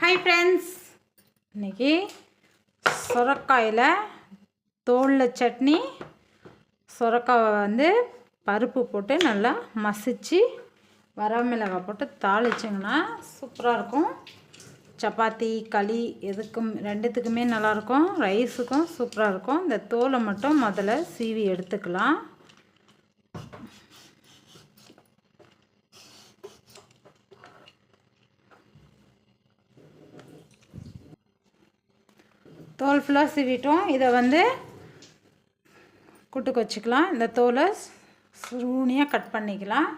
Hi friends இன்றைக்கி சுரக்காயில் தோலில் சட்னி சுரக்காவை வந்து பருப்பு போட்டு நல்லா மசித்து வரமிளகாய் போட்டு தாளிச்சிங்கன்னா சூப்பராக இருக்கும். சப்பாத்தி களி எதுக்கும் ரெண்டுத்துக்குமே நல்லாயிருக்கும் ரைஸுக்கும் சூப்பராக இருக்கும். இந்த தோலை மட்டும் முதல்ல சீவி எடுத்துக்கலாம். தோல் ஃபுல்லாக சீவிட்டோம் இதை வந்து குட்டுக்கு வச்சுக்கலாம். இந்த தோலை சுருணியாக கட் பண்ணிக்கலாம்.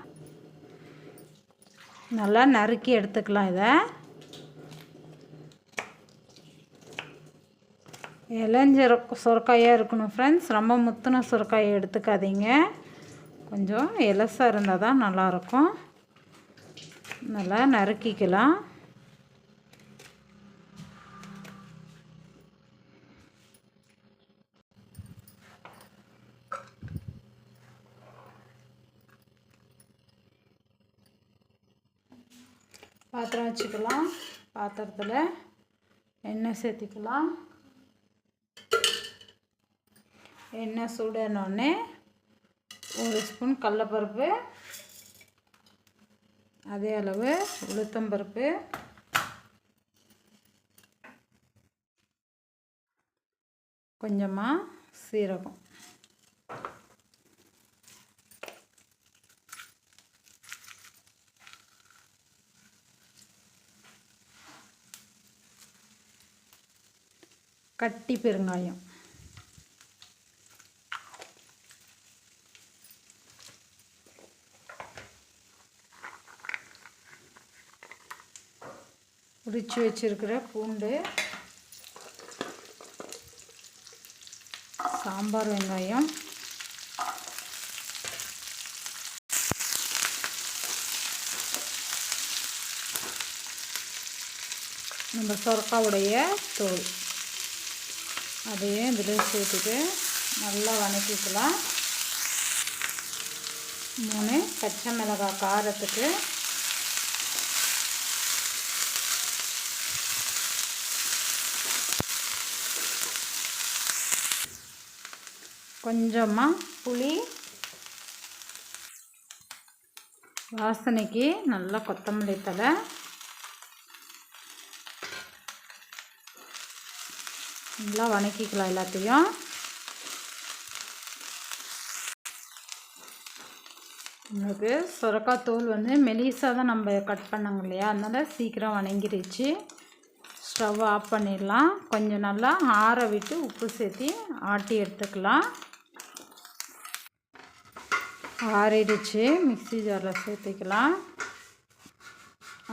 நல்லா நறுக்கி எடுத்துக்கலாம் இதை. இளைஞ்ச சுரக்காயாக இருக்கணும் ஃப்ரெண்ட்ஸ் ரொம்ப முத்துன சுரக்காயை எடுத்துக்காதீங்க. கொஞ்சம் இலசாக இருந்தால் தான் நல்லாயிருக்கும் நல்லா நறுக்கிக்கலாம். பாத்திரம் வச்சுக்கலாம். பாத்திரத்தில் எண்ணெய் சேர்த்திக்கலாம். எண்ணெய் சூடனோடனே ஒரு ஸ்பூன் கடலப்பருப்பு அதே அளவு உளுத்தம்பருப்பு கொஞ்சமாக சீரகம். கட்டி பெருங்காயம். உரித்து வச்சுருக்கிற பூண்டு சாம்பார் வெங்காயம் நம்ம சொரக்காவுடைய தோல். அதையும் இதில் சேர்த்துட்டு நல்லா வணக்கிக்கலாம். மூணு பச்சை மிளகாய் காரத்துக்கு கொஞ்சமாக புளி வாசனைக்கு நல்லா கொத்தமல்லி தலை நல்லா வணக்கிக்கலாம் எல்லாத்தையும். உங்களுக்கு சுரக்காய் தோல் வந்து மெலிசாக தான் நம்ம கட் பண்ணாங்க இல்லையா? அதனால் சீக்கிரம் வணங்கிருச்சு. ஸ்டவ் ஆஃப் பண்ணிடலாம். கொஞ்சம் நல்லா ஆற விட்டு உப்பு சேர்த்தி ஆட்டி எடுத்துக்கலாம். ஆறிடுச்சு. மிக்சி ஜாரில் சேர்த்துக்கலாம்.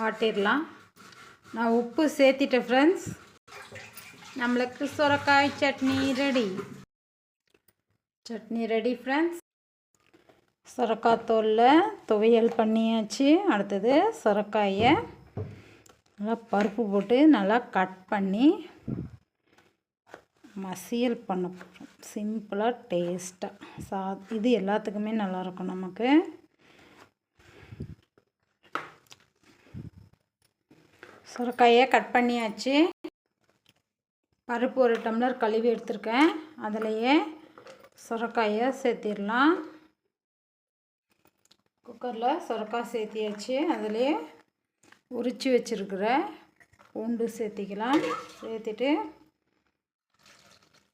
ஆட்டிடலாம். நான் உப்பு சேர்த்திட்டேன் ஃப்ரெண்ட்ஸ் நம்மளுக்கு சுரக்காய் chutney ready. Chutney ready friends சுரக்காய் தோலில் துவையல் பண்ணியாச்சு. அடுத்தது சுரக்காயை நல்லா பருப்பு போட்டு நல்லா கட் பண்ணி மசியல் பண்ண போகிறோம் சிம்பிளாக டேஸ்ட்டாக சா இது எல்லாத்துக்குமே நல்லாயிருக்கும் நமக்கு. சுரக்காயை கட் பண்ணியாச்சு. பருப்பு ஒரு டம்ளர் கழுவி எடுத்திருக்கேன். அதிலையே சுரக்காயை சேர்த்திடலாம். குக்கரில் சுரக்காய் சேர்த்தியாச்சு. அதிலே உரித்து வச்சுருக்கிற பூண்டு சேர்த்திக்கலாம். சேர்த்துட்டு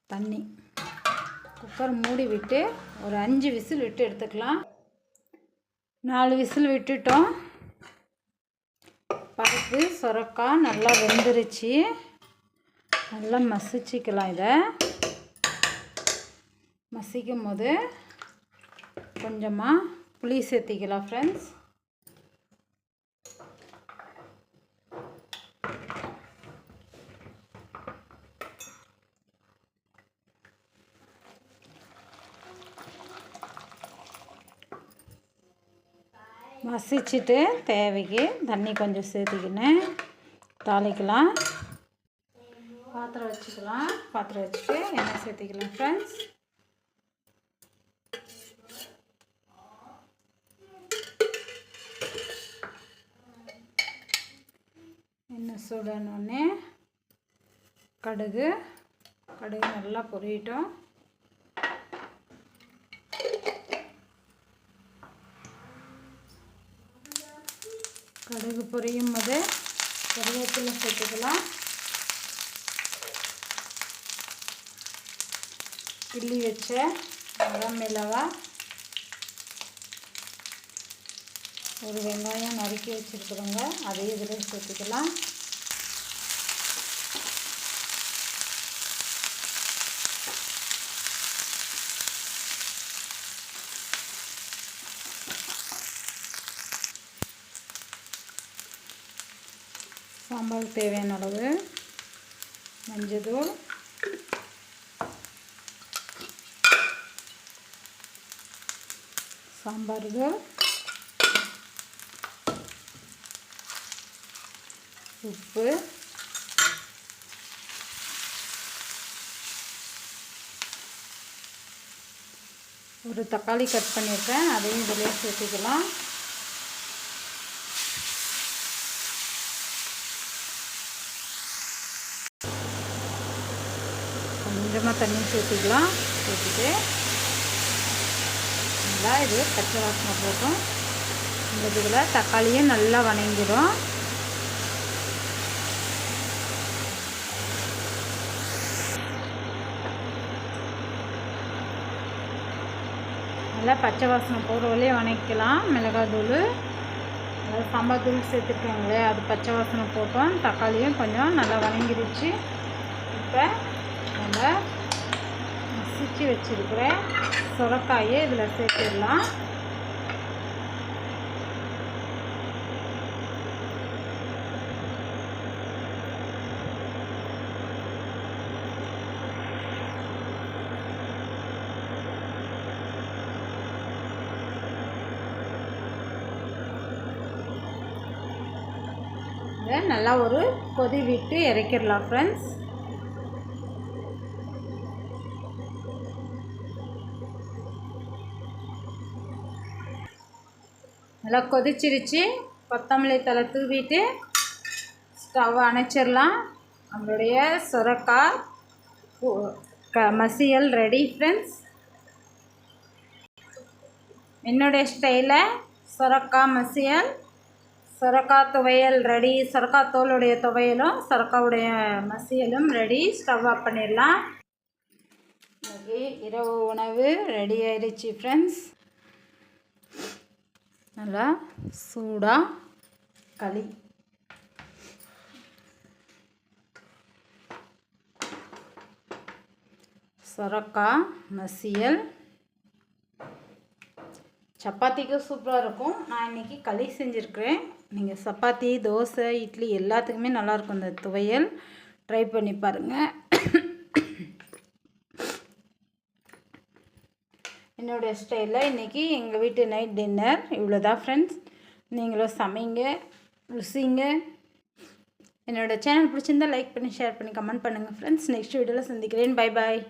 தண்ணி. குக்கர் மூடி விட்டு ஒரு அஞ்சு விசில் விட்டு எடுத்துக்கலாம். நாலு விசில் விட்டுட்டோம். பருப்பு சுரக்காய் நல்லா வெந்துருச்சு. நல்லா மசிச்சிக்கலாம் இதை. மசிக்கும் போது கொஞ்சமாக புளி சேர்த்திக்கலாம் ஃப்ரெண்ட்ஸ் மசிச்சுட்டு தேவைக்கு தண்ணி கொஞ்சம் சேர்த்திக்கினேன் தாளிக்கலாம். பாத்திரம் வச்சுட்டு எண்ணெய் சேர்த்திக்கலாம் ஃப்ரெண்ட்ஸ் எண்ணெய் சுடணுன்னே கடுகு. கடுகு நல்லா பொரியட்டும். கடுகு பொரியும் போது கருவேப்பிலை சேர்த்துக்கலாம். கிள்ளி வச்ச மிளகா ஒரு வெங்காயம் நறுக்கி வச்சுருக்குறோங்க. அதையும் இதில் சேர்த்துக்கலாம். சாம்பார் தேவையான அளவு மஞ்சள் சாம்பார் உப்பு. ஒரு தக்காளி கட் பண்ணியிருக்கேன். அதையும் இதிலே சேர்த்துக்கலாம். கொஞ்சமாக தண்ணி சேர்த்துக்கலாம். சேர்த்துட்டு நல்லா இது பச்சை வாசனை போட்டோம் இந்த இதில் தக்காளியும் நல்லா வணங்கிடும். நல்லா பச்சை வாசனை போகிற வழியே வணக்கலாம் மிளகாய் தூள். அதாவது சாம்பார் தூள் சேர்த்துருக்காங்களே அது பச்சை வாசனை போட்டோம். தக்காளியும் கொஞ்சம் நல்லா வணங்கிடுச்சு இப்போ நம்ம மசிச்சு வச்சுருக்கிறேன். சுரக்காயை இதில் சேர்த்துடலாம். நல்லா ஒரு கொதி விட்டு இறக்கிடலாம் ஃப்ரெண்ட்ஸ் நல்லா கொதிச்சிருச்சு. கொத்தமல்லி தலை தூவிட்டு ஸ்டவ் அணைச்சிடலாம். நம்மளுடைய சுரக்காய் க மசியல் ரெடி ஃப்ரெண்ட்ஸ் என்னுடைய ஸ்டைலில் சுரக்காய் மசியல். சுரக்காய் துவையல் ரெடி சுரக்காய் தோலுடைய துவையலும் சுரக்காவுடைய மசியலும் ரெடி ஸ்டவ் ஆஃப் பண்ணிடலாம். இன்றைக்கி இரவு உணவு ரெடி ஆயிடுச்சு ஃப்ரெண்ட்ஸ் நல்லா சூடாக களி. சொரக்காய் மசியல். சப்பாத்திக்கும் சூப்பராக இருக்கும். நான் இன்றைக்கி களி செஞ்சுருக்கிறேன். நீங்கள் சப்பாத்தி தோசை இட்லி எல்லாத்துக்குமே நல்லாயிருக்கும் இந்த துவையல். ட்ரை பண்ணி பாருங்கள் என்னோடய ஸ்டைலில் இன்றைக்கி எங்கள் வீட்டு நைட் டின்னர். இவ்வளோ தான் ஃப்ரெண்ட்ஸ் நீங்களும் சமைங்க ருசிங்க. என்னோடய சேனல் பிடிச்சிருந்தால் லைக் பண்ணி ஷேர் பண்ணி கமெண்ட் பண்ணுங்கள் ஃப்ரெண்ட்ஸ் நெக்ஸ்ட் வீடியோவில் சந்திக்கிறேன். Bye bye